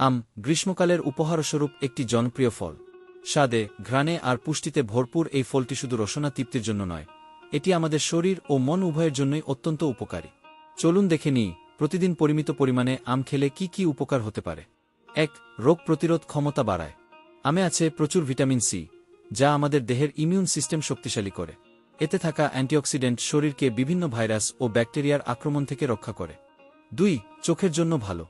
আম, গ্রীষ্মকালের উপহারস্বরূপ একটি জনপ্রিয় ফল। স্বাদে, ঘ্রাণে আর পুষ্টিতে ভরপুর এই ফলটি শুধু রসনা তৃপ্তির জন্য নয়, এটি আমাদের শরীর ও মন উভয়ের জন্যই অত্যন্ত উপকারী। চলুন দেখে নিই, প্রতিদিন পরিমিত পরিমাণে আম খেলে কি কি উপকার হতে পারে। এক, রোগ প্রতিরোধ ক্ষমতা বাড়ায়। আমে আছে প্রচুর ভিটামিন সি, যা আমাদের দেহের ইমিউন সিস্টেম শক্তিশালী করে। এতে থাকা অ্যান্টিঅক্সিডেন্ট শরীরকে বিভিন্ন ভাইরাস ও ব্যাকটেরিয়ার আক্রমণ থেকে রক্ষা করে। দুই, চোখের জন্য ভালো।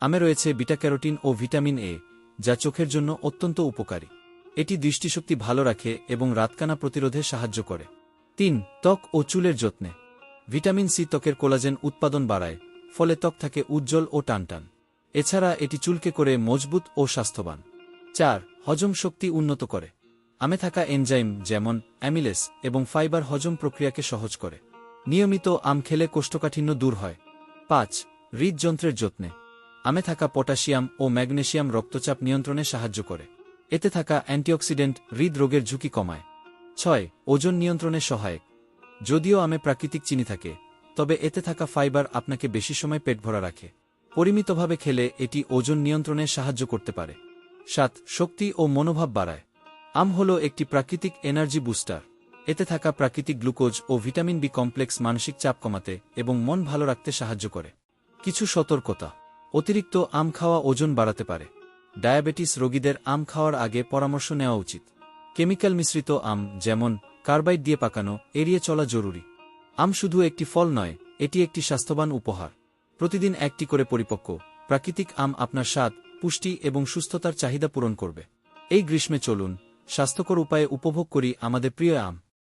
আমে রয়েছে বিটা ক্যারোটিন ও ভিটামিন এ, যা চোখের জন্য অত্যন্ত উপকারী। এটি দৃষ্টিশক্তি ভালো রাখে এবং রাতকানা প্রতিরোধে সাহায্য করে। তিন, ত্বক ও চুলের যত্নে। ভিটামিন সি ত্বকের কোলাজেন উৎপাদন বাড়ায়, ফলে ত্বক থাকে উজ্জ্বল ও টানটান। এছাড়া এটি চুলকে করে মজবুত ও স্বাস্থ্যবান। চার, হজম শক্তি উন্নত করে। আমে থাকা এনজাইম যেমন অ্যামিলেস এবং ফাইবার হজম প্রক্রিয়াকে সহজ করে। নিয়মিত আম খেলে কোষ্ঠকাঠিন্য দূর হয়। পাঁচ, হৃদযন্ত্রের যত্নে। আমে থাকা পটাশিয়াম ও ম্যাগনেসিয়াম রক্তচাপ নিয়ন্ত্রণে সাহায্য করে। এতে থাকা অ্যান্টিঅক্সিডেন্ট হৃদরোগের ঝুঁকি কমায়। ছয়, ওজন নিয়ন্ত্রণে সহায়ক। যদিও আমে প্রাকৃতিক চিনি থাকে, তবে এতে থাকা ফাইবার আপনাকে বেশি সময় পেট ভরা রাখে। পরিমিতভাবে খেলে এটি ওজন নিয়ন্ত্রণে সাহায্য করতে পারে। সাত, শক্তি ও মনোভাব বাড়ায়। আম হল একটি প্রাকৃতিক এনার্জি বুস্টার। এতে থাকা প্রাকৃতিক গ্লুকোজ ও ভিটামিন বি কমপ্লেক্স মানসিক চাপ কমাতে এবং মন ভালো রাখতে সাহায্য করে। কিছু সতর্কতা। অতিরিক্ত আম খাওয়া ওজন বাড়াতে পারে। ডায়াবেটিস রোগীদের আম খাওয়ার আগে পরামর্শ নেওয়া উচিত। কেমিক্যাল মিশ্রিত আম, যেমন কার্বাইড দিয়ে পাকানো, এড়িয়ে চলা জরুরি। আম শুধু একটি ফল নয়, এটি একটি স্বাস্থ্যবান উপহার। প্রতিদিন একটি করে পরিপক্ক, প্রাকৃতিক আম আপনার স্বাদ, পুষ্টি এবং সুস্থতার চাহিদা পূরণ করবে। এই গ্রীষ্মে চলুন, স্বাস্থ্যকর উপায়ে উপভোগ করি আমাদের প্রিয় আম।